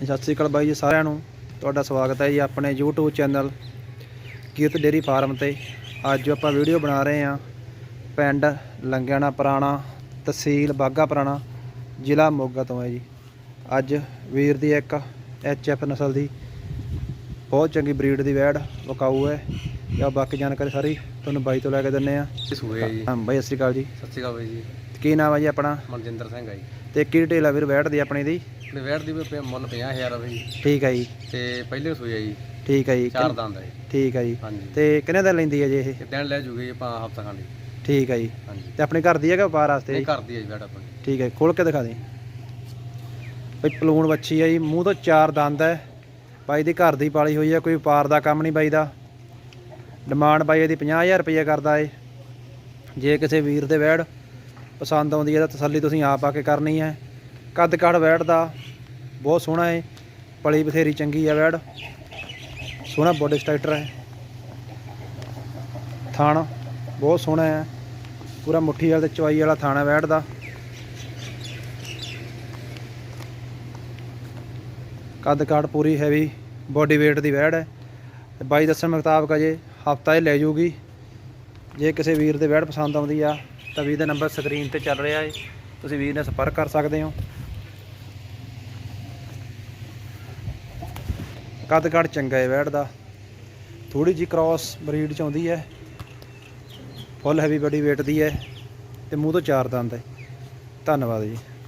ਸਤਿ ਸ਼੍ਰੀ ਅਕਾਲ ਬਾਈ ਜੀ ਸਾਰਿਆਂ ਨੂੰ। ਤੁਹਾਡਾ ਸਵਾਗਤ ਹੈ ਜੀ ਆਪਣੇ YouTube channel Kirat dairy farm ਤੇ। ਅੱਜ ਆਪਾਂ ਵੀਡੀਓ ਬਣਾ ਰਹੇ ਹਾਂ ਪਿੰਡ ਲੰਗਿਆਣਾ ਪੁਰਾਣਾ, ਤਹਿਸੀਲ ਬਾਗਾ ਪੁਰਾਣਾ, ਜ਼ਿਲ੍ਹਾ ਮੋਗਾ ਤੋਂ ਹੈ ਜੀ। ਅੱਜ ਵੀਰ ਦੀ ਇੱਕ ਐਫ ਨਸਲ ਦੀ ਬਹੁਤ ਚੰਗੀ ਬਰੀਡ ਦੀ ਵੈੜ ਵਕਾਊ ਹੈ। ਜਾਂ ਬਾਕੀ ਜਾਣਕਾਰੀ ਸਾਰੀ ਤੁਹਾਨੂੰ ਬਾਈ ਤੋਂ ਲੈ ਕੇ ਦਿੰਨੇ ਆ। ਸੂਏ ਜੀ। ਹਾਂ ਬਾਈ ਸਤਿ ਸ਼੍ਰੀ ਅਕਾਲ ਜੀ। ਸਤਿ ਸ਼੍ਰੀ ਅਕਾਲ ਬਾਈ ਜੀ। ਕੀ ਨਾਮ ਹੈ ਜੀ ਆਪਣਾ? ਮਨਜਿੰਦਰ ਸਿੰਘ ਆ ਜੀ। ਤੇ ਕੀ ਡਿਟੇਲ ਆ ਵੀਰ ਵੈੜ ਦੀ ਆਪਣੀ ਦੀ? ਆਪਣੇ ਵੈਟ ਦੀ ਵੀ ਮੁੱਲ 50000 ਆ ਬਈ ਠੀਕ ਹੈ ਜੀ। ਤੇ ਪਹਿਲੇ ਸੂਏ ਆ ਜੀ। ਠੀਕ ਹੈ ਜੀ। ਚਾਰ ਦੰਦ ਆ ਜੀ। ਠੀਕ ਹੈ ਜੀ। ਤੇ ਕਿੰਨੇ ਦਾ ਲੈਂਦੀ ਹੈ ਜੀ ਇਹ? ਤੇ ਦਿਨ ਲੈ ਜੂਗੇ ਆਪਾਂ ਹਫਤਾ ਖਾਂਡੀ ਠੀਕ ਹੈ ਜੀ। ਤੇ ਆਪਣੇ ਘਰ ਦੀ ਹੈ ਕਿ ਵਪਾਰ ਵਾਸਤੇ ਨਹੀਂ ਜੀ? ਕਰਦੀ ਹੈ ਜੀ ਵੈਟ ਆਪਣੀ। ਠੀਕ ਹੈ ਖੋਲ ਕੇ ਦਿਖਾ ਦੇ। ਬਈ ਪਲੂਣ ਵੱਛੀ ਹੈ ਜੀ। ਮੂੰਹ ਤੋਂ ਚਾਰ ਦੰਦ ਹੈ ਬਾਈ ਦੀ ਘਰ ਦੀ ਪਾਲੀ ਹੋਈ ਹੈ ਕੋਈ ਵਪਾਰ ਦਾ ਕੰਮ ਨਹੀਂ ਬਾਈ ਦਾ। ਡਿਮਾਂਡ ਬਾਈ ਇਹਦੀ 50000 ਰੁਪਏ ਕਰਦਾ ਏ। ਜੇ ਕਿਸੇ ਵੀਰ ਦੇ ਵੈੜ ਪਸੰਦ ਆਉਂਦੀ ਹੈ ਤਾਂ ਤਸੱਲੀ ਤੁਸੀਂ ਆਪ ਆ ਕੇ ਕਰਨੀ ਹੈ। ਕੱਦ ਕਾਠ ਵੈੜ ਦਾ ਬਹੁਤ ਸੋਹਣਾ ਹੈ ਪਲੀ ਬਥੇਰੀ ਚੰਗੀ ਹੈ ਵੈੜ। ਸੋਹਣਾ ਬੋਡੀ ਸਟਰਕਚਰ ਹੈ। ਥਣ ਬਹੁਤ ਸੋਹਣਾ ਹੈ। ਪੂਰਾ ਮੁੱਠੀ ਵਾਲਾ ਤੇ ਚਵਾਈ ਵਾਲਾ ਥਾਣਾ ਹੈ ਵੈੜ ਦਾ। ਕੱਦ ਕਾਠ ਪੂਰੀ ਹੈਵੀ ਬੋਡੀ weight ਦੀ ਵੈੜ ਹੈ। ਬਾਈ ਦੱਸਣ ਮੁਤਾਬਕ ਅਜੇ ਹਫਤਾ ਇਹ ਲੈ ਜੂਗੀ। ਜੇ ਕਿਸੇ ਵੀਰ ਦੇ ਵੈੜ ਪਸੰਦ ਆਉਂਦੀ ਆ, ਤਾਂ ਵੀਰ ਦਾ ਨੰਬਰ ਸਕਰੀਨ ਤੇ ਚੱਲ ਰਿਹਾ ਹੈ ਤੁਸੀਂ ਵੀਰ ਨਾਲ ਸੰਪਰਕ ਕਰ ਸਕਦੇ ਹੋ। ਕੱਦ ਕਾਠ ਚੰਗਾ ਹੈ ਵੈੜ ਦਾ। ਥੋੜੀ ਜੀ ਕ੍ਰਾਸ ਬਰੀਡ ਚ ਆਉਂਦੀ ਹੈ ਫੁੱਲ ਹੈਵੀ ਬੜੀ weight ਦੀ ਹੈ ਤੇ ਮੂੰਹ ਤੋਂ ਚਾਰ ਦੰਦ ਹੈ ਧੰਨਵਾਦ ਜੀ।